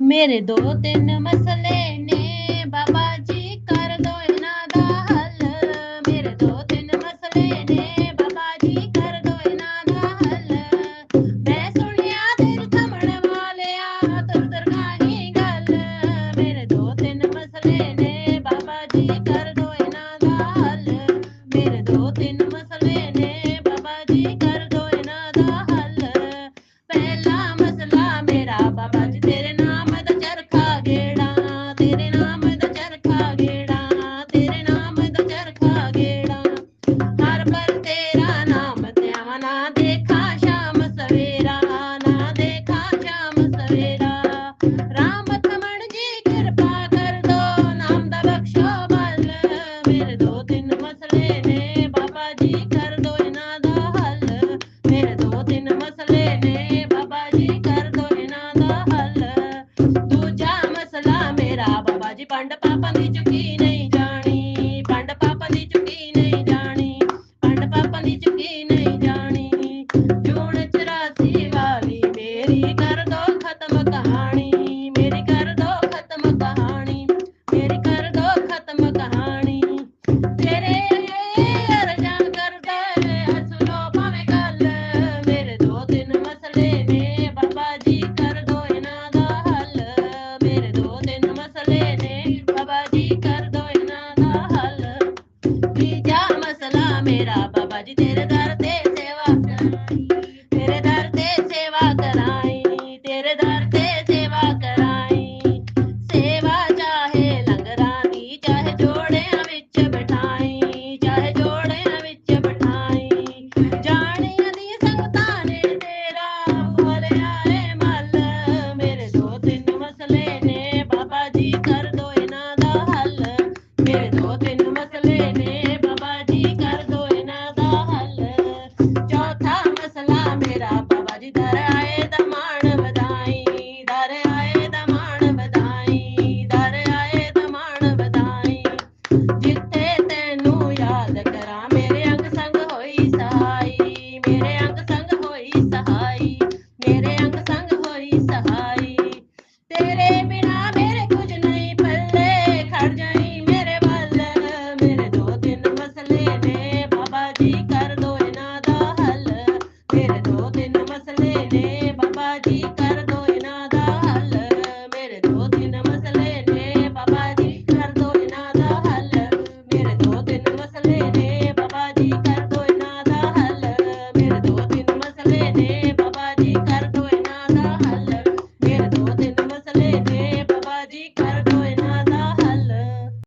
ਮੇਰੇ ਦੋ ਤਿੰਨ ਮਸਲੇ ਨੇ, ਬਾਬਾ ਜੀ ਕਰ ਦੋ ਇਹਨਾਂ ਦਾ ਹੱਲ। ਮੇਰੇ ਦੋ ਤਿੰਨ ਮਸਲੇ ਨੇ, ਬਾਬਾ ਜੀ ਕਰ ਦੋ ਇਹਨਾਂ ਦਾ ਹੱਲ। ਮੈਂ ਸੁਣਿਆ ਦਿਲ ਥਮਣ ਵਾਲਿਆ ਤੁਰ ਦਰਗਾਹੀ ਗੱਲ। ਮੇਰੇ ਦੋ ਤਿੰਨ ਮਸਲੇ ਨੇ, ਬਾਬਾ ਜੀ ਕਰ ਦੋ ਇਹਨਾਂ ਦਾ ਹੱਲ। ਮੇਰੇ ਦੋ ਤਿੰਨ ਪੰਡ ਪਾਪਾਂ ਦੀ ਚੁੱਕੀ ਨਹੀਂ ਜਾਣੀ, ਪੰਡ ਪਾਪਾਂ ਦੀ ਚੁੱਕੀ ਨਹੀਂ ਜਾਣੀ, ਪੰਡ ਪਾਪਾਂ ਦੀ ਚੁੱਕੀ ਨਹੀਂ ਤੇਰਾ ਬਾਬਾ ਜੀ ਤੇਰੇ ਦਾ